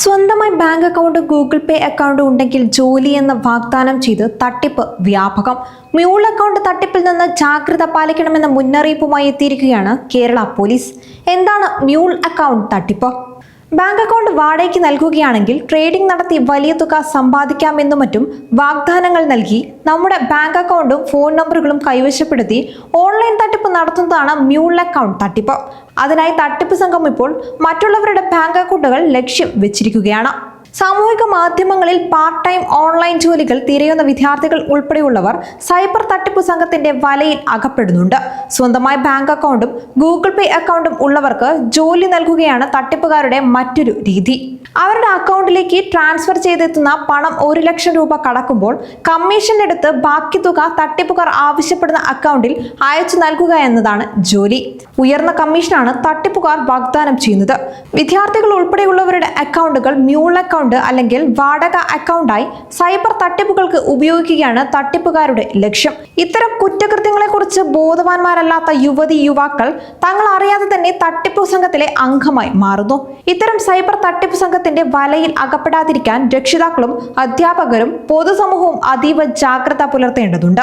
സ്വന്തമായി bank account Google Pay account ഉണ്ടെങ്കിൽ ജോലി എന്ന് വാഗ്ദാനം ചെയ്ത് തട്ടിപ്പ് വ്യാപകം. മ്യൂൾ അക്കൗണ്ട് തട്ടിപ്പിൽ നിന്ന് ജാഗ്രത പാലിക്കണമെന്ന മുന്നറിയിപ്പുമായി എത്തിയിരിക്കുകയാണ് കേരള പോലീസ്. എന്താണ് മ്യൂൾ അക്കൗണ്ട് തട്ടിപ്പ്? ബാങ്ക് അക്കൗണ്ട് വാടകയ്ക്ക് നൽകുകയാണെങ്കിൽ ട്രേഡിംഗ് നടത്തി വലിയ തുക സമ്പാദിക്കാമെന്നും മറ്റും വാഗ്ദാനങ്ങൾ നൽകി നമ്മുടെ ബാങ്ക് അക്കൗണ്ടും ഫോൺ നമ്പറുകളും കൈവശപ്പെടുത്തി ഓൺലൈൻ തട്ടിപ്പ് നടത്തുന്നതാണ് മ്യൂൾ അക്കൗണ്ട് തട്ടിപ്പ്. അതിനായി തട്ടിപ്പ് സംഘം ഇപ്പോൾ മറ്റുള്ളവരുടെ ബാങ്ക് അക്കൗണ്ടുകൾ ലക്ഷ്യം വെച്ചിരിക്കുകയാണ്. സാമൂഹിക മാധ്യമങ്ങളിൽ പാർട്ട് ടൈം ഓൺലൈൻ ജോലികൾ തിരയുന്ന വിദ്യാർത്ഥികൾ ഉൾപ്പെടെയുള്ളവർ സൈബർ തട്ടിപ്പ് സംഘത്തിന്റെ വലയിൽ അകപ്പെടുന്നുണ്ട്. സ്വന്തമായി ബാങ്ക് അക്കൗണ്ടും ഗൂഗിൾ പേ അക്കൗണ്ടും ഉള്ളവർക്ക് ജോലി നൽകുകയാണ് തട്ടിപ്പുകാരുടെ മറ്റൊരു രീതി. അവരുടെ അക്കൗണ്ടിലേക്ക് ട്രാൻസ്ഫർ ചെയ്തെത്തുന്ന പണം ഒരു ലക്ഷം രൂപ കടക്കുമ്പോൾ കമ്മീഷൻ എടുത്ത് ബാക്കി തുക തട്ടിപ്പുകാർ ആവശ്യപ്പെടുന്ന അക്കൗണ്ടിൽ അയച്ചു നൽകുക എന്നതാണ് ജോലി. ഉയർന്ന കമ്മീഷനാണ് തട്ടിപ്പുകാർ വാഗ്ദാനം ചെയ്യുന്നത്. വിദ്യാർത്ഥികൾ ഉൾപ്പെടെയുള്ളവരുടെ അക്കൗണ്ടുകൾ മ്യൂൾ അക്കൗണ്ട് അല്ലെങ്കിൽ വാടക അക്കൗണ്ടായി സൈബർ തട്ടിപ്പുകൾക്ക് ഉപയോഗിക്കുകയാണ് തട്ടിപ്പുകാരുടെ ലക്ഷ്യം. ഇത്തരം കുറ്റകൃത്യങ്ങളെക്കുറിച്ച് ബോധവാന്മാരല്ലാത്ത യുവതി യുവാക്കൾ തങ്ങൾ അറിയാതെ തന്നെ തട്ടിപ്പ് സംഘത്തിലെ അംഗമായി മാറുന്നു. ഇത്തരം സൈബർ തട്ടിപ്പ് സംഘത്തിന്റെ വലയിൽ അകപ്പെടാതിരിക്കാൻ രക്ഷിതാക്കളും അധ്യാപകരും പൊതുസമൂഹവും അതീവ ജാഗ്രത പുലർത്തേണ്ടതുണ്ട്.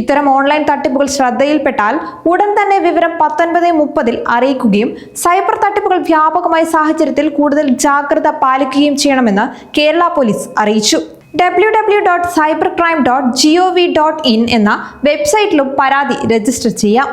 ഇത്തരം ഓൺലൈൻ തട്ടിപ്പുകൾ ശ്രദ്ധയിൽപ്പെട്ടാൽ ഉടൻ തന്നെ വിവരം പത്തൊൻപത് മുപ്പതിൽ അറിയിക്കുകയും സൈബർ തട്ടിപ്പുകൾ വ്യാപകമായ സാഹചര്യത്തിൽ കൂടുതൽ ജാഗ്രത പാലിക്കുകയും ചെയ്യണമെന്ന് കേരള പോലീസ് അറിയിച്ചു. W W dot cyber crime dot G O V dot in എന്ന വെബ്സൈറ്റിലും പരാതി രജിസ്റ്റർ ചെയ്യാം.